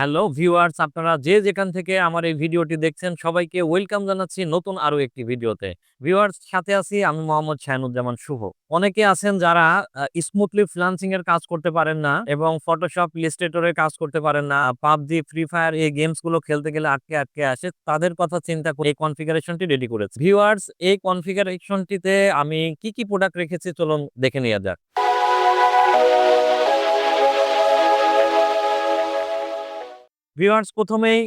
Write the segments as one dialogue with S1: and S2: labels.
S1: Hello viewers, আপনারা যে যেখান থেকে আমার এই ভিডিওটি দেখছেন, সবাইকে ওয়েলকাম জানাচ্ছি নতুন আরও একটি ভিডিওতে। ভিউয়ার্স, সাথে আছি আমি মোহাম্মদ শাহানুজ্জামান শুভ। অনেকে আছেন যারা স্মুথলি ফ্রিল্যান্সিং এর কাজ করতে পারেন না এবং ফটোশপ ইলাস্ট্রেটরের কাজ করতে পারেন না, পাবজি ফ্রি ফায়ার এই গেমসগুলো খেলতে গেলে আটকে আটকে আসে, তাদের কথা চিন্তা করে এই কনফিগারেশনটি রেডি করেছি। ভিউয়ার্স, এই কনফিগারেশনটিতে আমি কি কি প্রোডাক্ট রেখেছি চলুন দেখে নেওয়া যাক। ভিউয়ার্স, প্রথমেই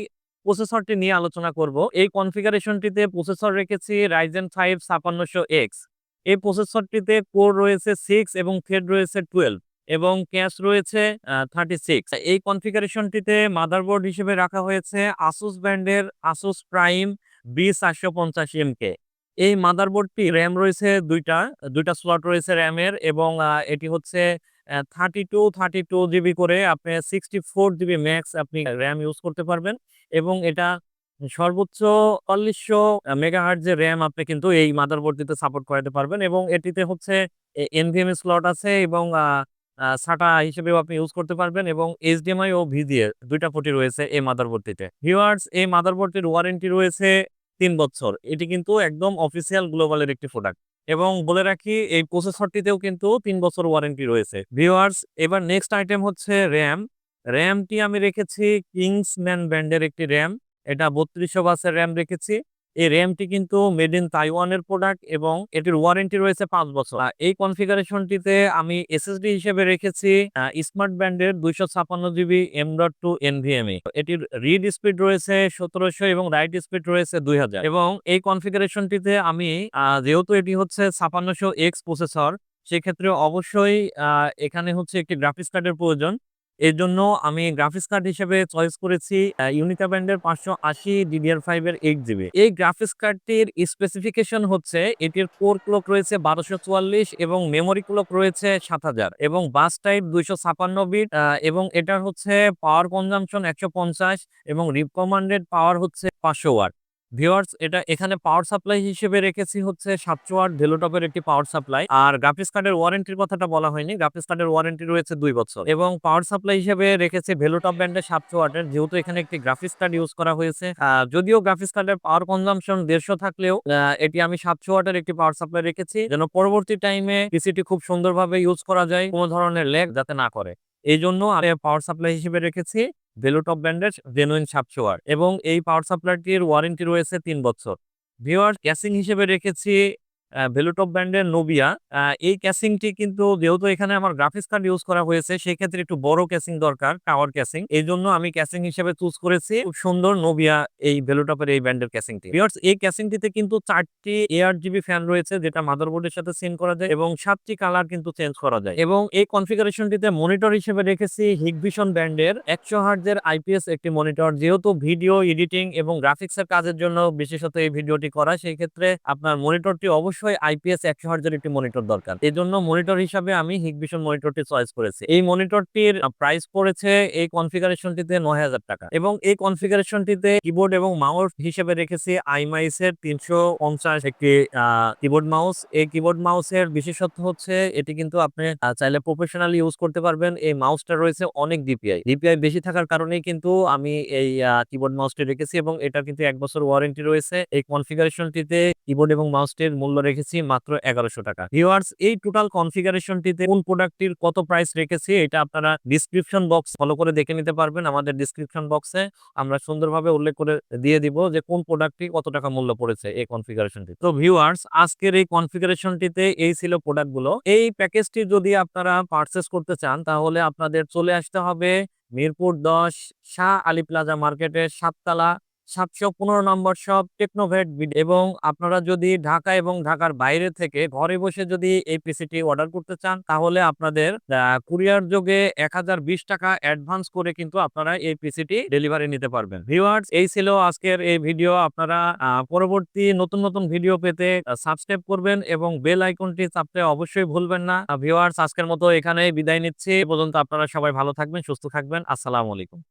S1: প্রসেসরটি নিয়ে আলোচনা করব। এই কনফিগারেশনটিতে প্রসেসর রেখেছি রাইজেন ফাইভ ছাপান্নশো এক্স। এই প্রসেসরটিতে কোর রয়েছে সিক্স এবং থ্রেড রয়েছে টুয়েলভ এবং ক্যাশ রয়েছে থার্টি সিক্স এই কনফিগারেশনটিতে মাদারবোর্ড হিসেবে রাখা হয়েছে আসুস ব্র্যান্ডের আসুস প্রাইম বি চারশো পঞ্চাশ এমকে এই মাদারবোর্ডটি র্যাম রয়েছে দুইটা দুইটা স্লট রয়েছে র্যামের এবং এটি হচ্ছে thirty two thirty two GB করে আপনি সিক্সটি ফোর জিবি ম্যাক্স আপনি র্যাম ইউজ করতে পারবেন এবং এটা সর্বোচ্চ চল্লিশশো যে র্যাম আপনি কিন্তু এই মাদারবোর্ডটিতে সাপোর্ট করাতে পারবেন এবং এটিতে হচ্ছে এনভিএমএ স্লট আছে এবং সাটা হিসেবেও আপনি ইউজ করতে পারবেন এবং এইচডিএমআই ও ভিজিএ দুইটা পোর্টই রয়েছে এই মাদারবোর্ডটিতে ভিউয়ার্স এই মাদারবোর্ডটির ওয়ারেন্টি রয়েছে তিন বছর। এটি কিন্তু একদম অফিসিয়াল গ্লোবালের একটি প্রোডাক্ট এবং বলে রাখি, এই প্রসেসরটিতেও কিন্তু তিন বছর ওয়ারেন্টি রয়েছে। ভিউয়ার্স এবার নেক্সট আইটেম হচ্ছে র্যাম র্যামটি আমি রেখেছি কিংসম্যান ব্র্যান্ডের একটি র্যাম এটা বত্রিশশো বাসের র্যাম রেখেছি। এই র্যামটি কিন্তু মেড ইন তাইওয়ানের প্রোডাক্ট এবং এটির ওয়ারেন্টি রয়েছে পাঁচ বছর। এই কনফিগারেশনটিতে আমি এসএসডি হিসেবে রেখেছি স্মার্ট ব্যান্ডের দুইশো ছাপান্ন GB M dot two NVMe এটির রিড স্পিড রয়েছে সতেরোশো এবং রাইট স্পিড রয়েছে দুই হাজার। এবং এই কনফিগারেশনটিতে আমি যেহেতু এটি হচ্ছে ছাপান্নশো এক্স প্রসেসর সেক্ষেত্রে অবশ্যই এখানে হচ্ছে একটি গ্রাফিক্স কার্ডের প্রয়োজন। এর জন্য আমি গ্রাফিক্স কার্ড হিসেবে চয়েস করেছি ইউনিকা ব্যান্ডের পাঁচশো আশি ডিডিআর ফাইভ এর এইট জিবি এই গ্রাফিক্স কার্ডটির স্পেসিফিকেশন হচ্ছে, এটির কোর ক্লক রয়েছে বারোশো চুয়াল্লিশ এবং মেমোরি ক্লক রয়েছে সাত হাজার এবং বাস টাইপ দুইশো ছাপান্ন বিট এবং এটার হচ্ছে পাওয়ার কনজামশন একশো পঞ্চাশ এবং রিকমান্ডেড পাওয়ার হচ্ছে পাঁচশো ওয়াট ভিওয়ার্স এটা এখানে পাওয়ার সাপ্লাই হিসেবে রেখেছি হচ্ছে সাতশো ওয়াট ভেলোটপের একটি পাওয়ার সাপ্লাই। আর গ্রাফিক্স কার্ডের ওয়ারেন্টির কথাটা বলা হয়নি। গ্রাফিক্স কার্ডের ওয়ারেন্টি রয়েছে দুই বছর। এবং পাওয়ার সাপ্লাই হিসেবে রেখেছে ভেলোটপ ব্র্যান্ডের সাতশো ওয়াটের যেহেতু এখানে একটি গ্রাফিক্স কার্ড ইউজ করা হয়েছে যদিও গ্রাফিক্স কার্ডের পাওয়ার কনজাম্পশন দেড়শো থাকলেও এটি আমি সাতশো ওয়াটের একটি পাওয়ার সাপ্লাই রেখেছি। যেন পরবর্তী টাইমে পিসিটি খুব সুন্দরভাবে ইউজ করা যায়, কোনো ধরনের ল্যাগ যাতে না করে। এই জন্য আমি পাওয়ার সাপ্লাই হিসেবে রেখেছি। ভেলোটপ ব্র্যান্ডের জেনুইন সাপসোয়ার এবং এই পাওয়ার সাপ্লাইটির ওয়ারেন্টি রয়েছে তিন বছর। ভিওয়ার ক্যাসিং হিসেবে রেখেছি ভেলোটপ ব্র্যান্ডের নোবিয়া এই ক্যাসিংটি কিন্তু যেহেতু এখানে আমার গ্রাফিক্স কার্ড ইউজ করা হয়েছে, সেক্ষেত্রে একটু বড় ক্যাসিং দরকার টাওয়ার ক্যাসিং এই জন্য আমি ক্যাসিং হিসেবে চুজ করেছি। খুব সুন্দর নোবিয়া এই ভেলোটপের এই ব্র্যান্ডের ক্যাসিংটি ভিওয়ার্স এই ক্যাসিংটিতে কিন্তু চারটি এআর জিবি ফ্যান রয়েছে, যেটা মাদারবোর্ডের সাথে সেন্ড করা যায় এবং সাতটি কালার কিন্তু চেঞ্জ করা যায়। এবং এই কনফিগারেশনটিতে মনিটর হিসেবে রেখেছি হিগভিশন ব্র্যান্ডের একশো হার্জের আইপিএস একটি মনিটর যেহেতু ভিডিও এডিটিং এবং গ্রাফিক্স এর কাজের জন্য বিশেষত এই ভিডিওটি করা, সেই ক্ষেত্রে আপনার মনিটরটি অবশ্যই আইপিএস একশো হার্জের একটি মনিটর দরকার। এই জন্য মনিটর হিসাবে আমি হিগভিশন মনিটরটি চয়েস করেছি। এই মনিটরটির প্রাইস পড়েছে এই কনফিগারেশনটিতে নয় হাজার টাকা এবং এই কনফিগারেশনটিতে কিবোর্ড এবং মাউস হিসেবে রেখেছি আইমাইস এর তিনশো পঞ্চাশ একটি কিবোর্ড মাউস এই কিবোর্ড মাউসের বিশেষত্ব হচ্ছে এটি কিন্তু আপনি চাইলে প্রফেশনালি ইউজ করতে পারবেন। এই মাউসটা রয়েছে অনেক ডিপিআই ডিপিআই বেশি থাকার কারণেই কিন্তু আমি এই কিবোর্ড মাউসটি রেখেছি এবং এটা কিন্তু এক বছর ওয়ারেন্টি রয়েছে। এই কনফিগারেশনটিতে কিবোর্ড এবং মাউসটির মূল্য রেখেছি মাত্র এগারোশো টাকা। ভিউয়ার্স এই টোটাল কনফিগারেশনটিতে কোন প্রোডাক্টটির কত প্রাইস রেখেছি, এটা আপনারা ডিসক্রিপশন বক্স ফলো করে দেখে নিতে পারবেন। আমাদের ডিসক্রিপশন বক্সে আমরা সুন্দরভাবে উল্লেখ করে দিয়ে দিব যে কোন প্রোডাক্টটি কত টাকা মূল্য পড়েছে এই কনফিগারেশনটি তো ভিউয়ার্স আজকের এই কনফিগারেশনটিতে এই ছিল প্রোডাক্টগুলো এই প্যাকেজটি যদি আপনারা পারচেস করতে চান, তাহলে আপনাদের চলে আসতে হবে মিরপুর দশ শাহ আলী প্লাজা মার্কেটের সাততলা সাতশো পনেরো নম্বর শপ টেকনোভেট এবং আপনারা যদি ঢাকা এবং ঢাকার বাইরে থেকে ঘরে বসে যদি এই পিসিটি অর্ডার করতে চান, তাহলে আপনাদের কুরিয়ার যোগে এক হাজার বিশ টাকা অ্যাডভান্স করে কিন্তু আপনারা এই পিসিটি ডেলিভারি নিতে পারবেন। ভিউয়ার্স, এই ছিল আজকের এই ভিডিও। আপনারা পরবর্তী নতুন নতুন ভিডিও পেতে সাবস্ক্রাইব করবেন এবং বেল আইকনটি চাপতে অবশ্যই ভুলবেন না। ভিউয়ার্স, আজকের মতো এখানে বিদায় নিচ্ছি। পর্যন্ত আপনারা সবাই ভালো থাকবেন, সুস্থ থাকবেন। আসসালামু আলাইকুম।